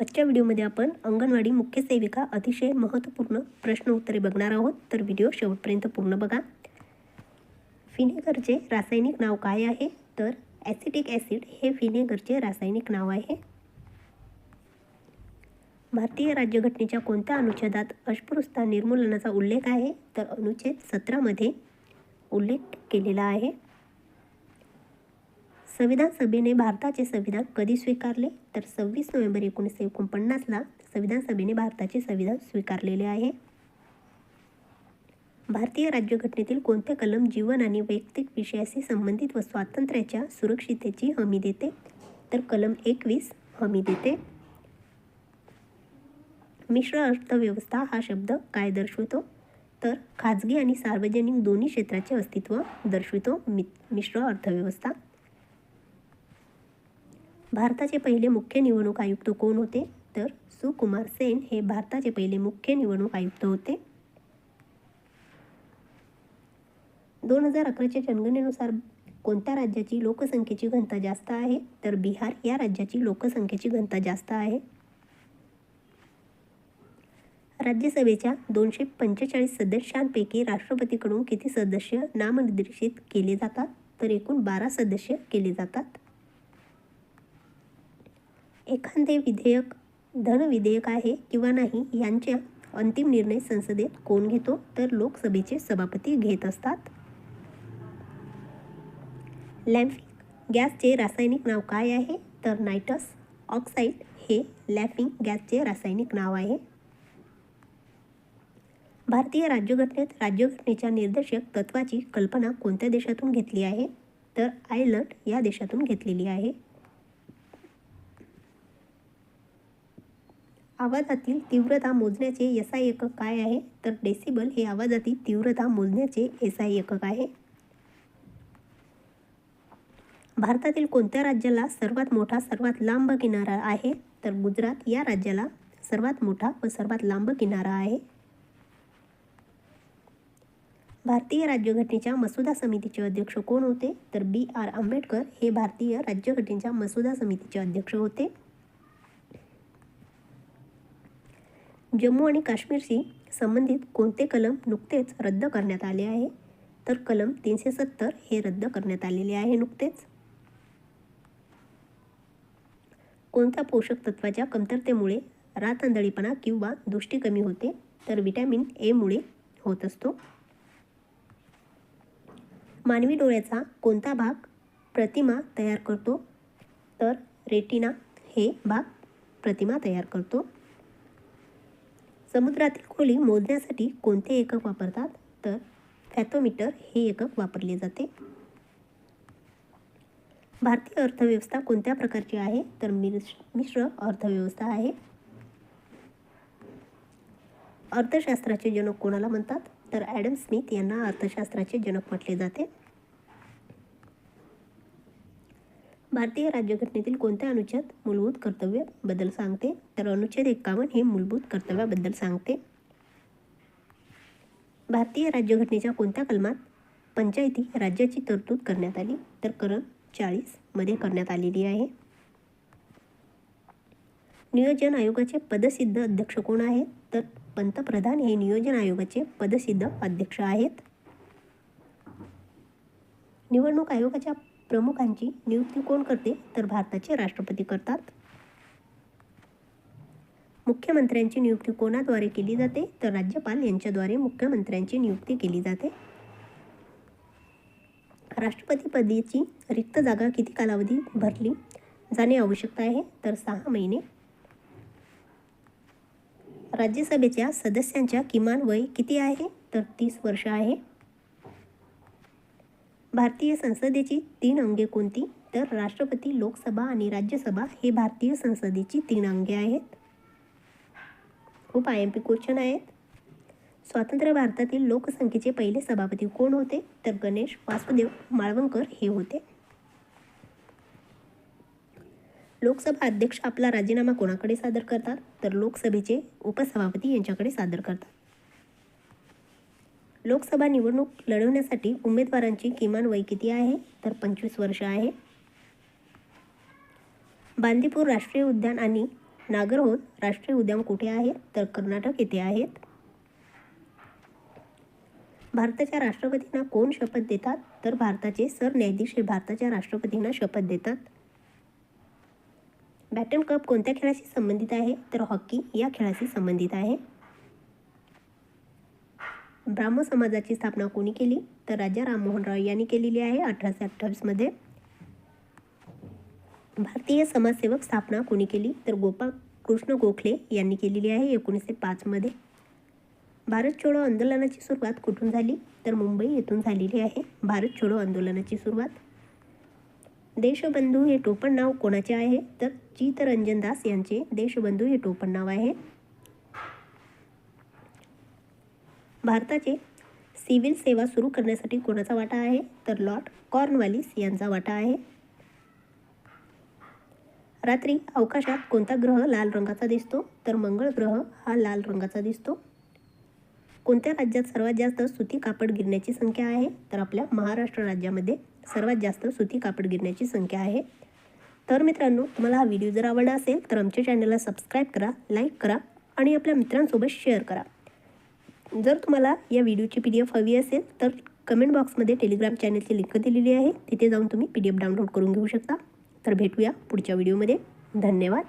आजच्या व्हिडिओमध्ये आपण अंगणवाडी मुख्य सेविका अतिशय महत्त्वपूर्ण प्रश्न उत्तरे बघणार आहोत. तर व्हिडिओ शेवटपर्यंत पूर्ण बघा. फिनेगरचे रासायनिक नाव काय आहे? तर ॲसिटिक ॲसिड हे फिनेगरचे रासायनिक नाव आहे. भारतीय राज्यघटनेच्या कोणत्या अनुच्छेदात अस्पृश्यता निर्मूलनाचा उल्लेख आहे? तर अनुच्छेद सतरामध्ये उल्लेख केलेला आहे. संविधान सभेने भारताचे संविधान कधी स्वीकारले? तर सव्वीस नोव्हेंबर एकोणीसशे एकोणपन्नासला संविधान सभेने भारताचे संविधान स्वीकारलेले आहे. भारतीय राज्यघटनेतील कोणते कलम जीवन आणि वैयक्तिक विषयाशी संबंधित व स्वातंत्र्याच्या सुरक्षितेची हमी देते? तर कलम एकवीस हमी देते. मिश्र अर्थव्यवस्था हा शब्द काय दर्शवतो? तर खाजगी आणि सार्वजनिक दोन्ही क्षेत्राचे अस्तित्व दर्शवितो मि मिश्र अर्थव्यवस्था. भारताचे पहिले मुख्य निवडणूक आयुक्त कोण होते? तर सुकुमार सेन हे भारताचे पहिले मुख्य निवडणूक आयुक्त होते. दोन हजार अकराच्या जनगणनेनुसार कोणत्या राज्याची लोकसंख्येची घनता जास्त आहे? तर बिहार या राज्याची लोकसंख्येची घनता जास्त आहे. राज्यसभेच्या दोनशे पंचेचाळीस सदस्यांपैकी राष्ट्रपतीकडून किती सदस्य नामनिर्देशित केले जातात? तर एकूण बारा सदस्य केले जातात. एखादे विधेयक धन विधेयक आहे किंवा नाही यांच्या अंतिम निर्णय संसदेत कोण घेतो? तर लोकसभेचे सभापती घेत असतात. लॅम्फिंग गॅसचे रासायनिक नाव काय आहे? तर नायटस ऑक्साईड हे लॅफिंग गॅसचे रासायनिक नाव आहे. भारतीय राज्यघटनेत राज्यघटनेच्या निर्देशक तत्वाची कल्पना कोणत्या देशातून घेतली आहे? तर आयर्लंड या देशातून घेतलेली आहे. आवाजातील तीव्रता मोजण्याचे एसआय एकक काय आहे? तर डेसिबल हे आवाजातील तीव्रता मोजण्याचे एसआय एकक आहे. भारतातील कोणत्या राज्याला सर्वात मोठा सर्वात लांब किनारा आहे? तर गुजरात या राज्याला सर्वात मोठा व सर्वात लांब किनारा आहे. भारतीय राज्यघटनेच्या मसुदा समितीचे अध्यक्ष कोण होते? तर बी आर आंबेडकर हे भारतीय राज्यघटनेच्या मसुदा समितीचे अध्यक्ष होते. जम्मू आणि काश्मीरशी संबंधित कोणते कलम नुकतेच रद्द करण्यात आले आहे? तर कलम तीनशे सत्तर हे रद्द करण्यात आलेले आहे नुकतेच. कोणत्या पोषक तत्वाच्या कमतरतेमुळे रातांदळीपणा किंवा दृष्टी कमी होते? तर विटॅमिन एमुळे होत असतो. मानवी डोळ्याचा कोणता भाग प्रतिमा तयार करतो? तर रेटिना हे भाग प्रतिमा तयार करतो. समुद्रातील खोली मोजण्यासाठी कोणते एकक वापरतात? तर फॅथोमीटर हे एकक वापरले जाते. भारतीय अर्थव्यवस्था कोणत्या प्रकारची आहे? तर मिश मिश्र अर्थव्यवस्था आहे. अर्थशास्त्राचे जनक कोणाला म्हणतात? तर ॲडम स्मिथ यांना अर्थशास्त्राचे जनक म्हटले जाते. भारतीय राज्यघटनेतील कोणत्या अनुच्छेद मूलभूत कर्तव्याबद्दल सांगते? तर अनुच्छेद एक्कावन्न हे मूलभूत कर्तव्याबद्दल सांगते. भारतीय राज्यघटनेच्या कोणत्या कलमात पंचायती राज्याची तरतूद करण्यात आली? तर कलम चाळीसमध्ये करण्यात आलेली आहे. नियोजन आयोगाचे पदसिद्ध अध्यक्ष कोण आहेत? तर पंतप्रधान हे नियोजन आयोगाचे पदसिद्ध अध्यक्ष आहेत. निवडणूक आयोगाच्या प्रमुखांची नियुक्ती कोण करते तर भारताचे राष्ट्रपती करतात. मुख्यमंत्र्यांची नियुक्ती कोणाद्वारे केली जाते तर राज्यपाल यांच्याद्वारे मुख्यमंत्र्यांची नियुक्ती केली जाते. राष्ट्रपतीपदीची रिक्त जागा किती कालावधी भरली जाणे आवश्यकता आहे तर सहा महिने. राज्यसभेच्या सदस्यांच्या किमान वय किती आहे तर तीस वर्ष आहे. भारतीय संसदेची तीन अंगे कोणती? तर राष्ट्रपती लोकसभा आणि राज्यसभा हे भारतीय संसदेची तीन अंगे आहेत. खूप आय एम पी क्वेश्चन आहेत. स्वातंत्र्य भारतातील लोकसंख्येचे पहिले सभापती कोण होते? तर गणेश वासुदेव माळवणकर हे होते. लोकसभा अध्यक्ष आपला राजीनामा कोणाकडे सादर करतात? तर लोकसभेचे उपसभापती यांच्याकडे सादर करतात. लोकसभा निवडणूक लढवण्यासाठी उमेदवारांची किमान वय किती आहे? तर पंचवीस वर्ष आहे. बांदीपूर राष्ट्रीय उद्यान आणि नागरहोल राष्ट्रीय उद्यान कुठे आहे? तर कर्नाटक येथे आहेत. भारताच्या राष्ट्रपतींना कोण शपथ देतात? तर भारताचे सरन्यायाधीश हे भारताच्या राष्ट्रपतींना शपथ देतात. बॅटन कप कोणत्या खेळाशी संबंधित आहे? तर हॉकी या खेळाशी संबंधित आहे. ब्राह्म समाजाची स्थापना कोणी केली? तर राजा राममोहन राय यांनी केलेली आहे. अठराशे अठ्ठावीसमध्ये भारतीय समाजसेवक स्थापना कोणी केली? तर गोपाळ कृष्ण गोखले यांनी केलेली आहे. एकोणीसशे पाचमध्ये भारत छोडो आंदोलनाची सुरुवात कुठून झाली? तर मुंबई येथून झालेली आहे. भारत छोडो आंदोलनाची सुरुवात. देशबंधू हे टोपण नाव कोणाचे आहे? तर चितरंजन दास यांचे देशबंधू हे टोपण नाव आहे. भारताचे सिव्हिल सेवा सुरू करण्यासाठी कोणाचा वाटा आहे? तर लॉर्ड कॉर्नवालिस यांचा वाटा आहे. रात्री अवकाशात कोणता ग्रह लाल रंगाचा दिसतो? तर मंगळ ग्रह हा लाल रंगाचा दिसतो. कोणत्या राज्यात सर्वात जास्त सुती कापड गिरण्याची संख्या आहे? तर आपल्या महाराष्ट्र राज्यामध्ये सर्वात जास्त सुती कापड गिरण्याची संख्या आहे. तर मित्रांनो तुम्हाला हा व्हिडिओ जर आवडला असेल तर आमच्या चॅनलला सबस्क्राईब करा लाईक करा आणि आपल्या मित्रांसोबत शेअर करा. जर तुम्हाला या व्हिडिओची पी डी एफ हवी असेल तर कमेंट बॉक्समध्ये टेलिग्राम चॅनलची लिंक दिलेली आहे. तिथे जाऊन तुम्ही पी डी एफ डाउनलोड करून घेऊ शकता. तर भेटूया पुढच्या व्हिडिओमध्ये धन्यवाद.